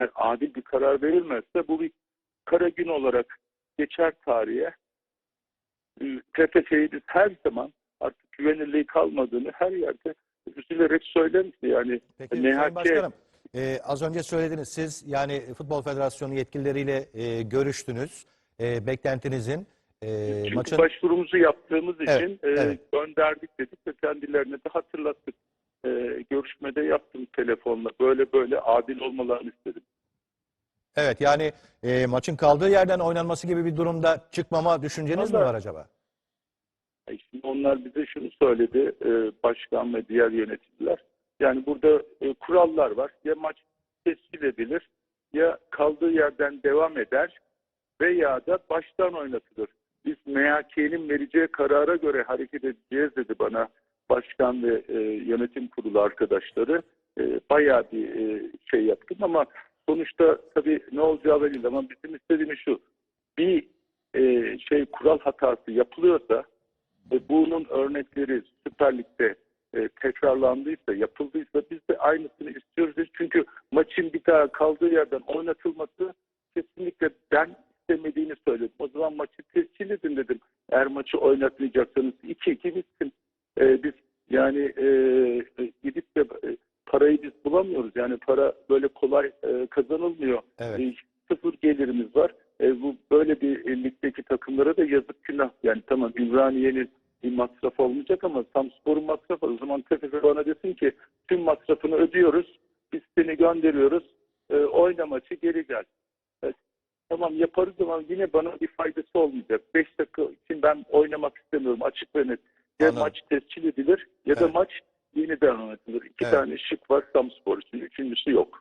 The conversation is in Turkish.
eğer adil bir karar verilmezse bu bir kara gün olarak geçer tarihe. Ee, TFF'yi biz her zaman artık güvenilirliği kalmadığını her yerde üzülerek söyleriz. Yani Peki Sayın Başkanım, e, az önce söylediniz siz yani Futbol Federasyonu yetkilileriyle e, görüştünüz. E, beklentinizin e, Çünkü maçın başvurumuzu yaptığımız Evet, için e, evet. gönderdik dedik ve kendilerine de hatırlattık. E, görüşmede yaptım telefonla. Böyle böyle adil olmalarını istedim. Evet yani e, maçın kaldığı yerden oynanması gibi bir durumda çıkmama düşünceniz mi Vallahi- var acaba? E, Şimdi onlar bize şunu söyledi, e, başkan ve diğer yöneticiler. Yani burada e, kurallar var. Ya maç tescil edilir, ya kaldığı yerden devam eder veya da baştan oynatılır. Biz MHK'nin vereceği karara göre hareket edeceğiz dedi bana başkan ve e, yönetim kurulu arkadaşları. E, bayağı bir e, şey yaptım ama sonuçta tabii ne olacağı belli ama bizim istediğimiz şu. Bir e, şey kural hatası yapılıyorsa ve bunun örnekleri Süper Lig'de e, tekrarlandıysa, yapıldıysa biz de aynısını istiyoruz. Çünkü maçın bir daha kaldığı yerden oynatılması kesinlikle ben istemediğini söyledim. O zaman maçı tescil edin dedim. Eğer maçı oynatmayacaksanız 2-2 bitsin. E, biz yani e, e, gidip de e, parayı biz bulamıyoruz. Yani para böyle kolay e, kazanılmıyor. Evet. E, sıfır gelirimiz var. E, bu böyle bir e, ligdeki takımlara da yazık günah. Yani tamam Ümraniye'nin bir masraf olmayacak ama Samspor'un masrafı. O zaman TFF bana desin ki tüm masrafını ödüyoruz. Biz seni gönderiyoruz. E, oyna maçı geri gel. E, tamam yaparız ama yine bana bir faydası olmayacak. 5 dakika için ben oynamak istemiyorum. Açık ve net. Ya Anladım. maç tescil edilir ya da Evet. maç yeniden oynatılır. İki Evet. tane şık var Samspor için. Üçüncüsü yok.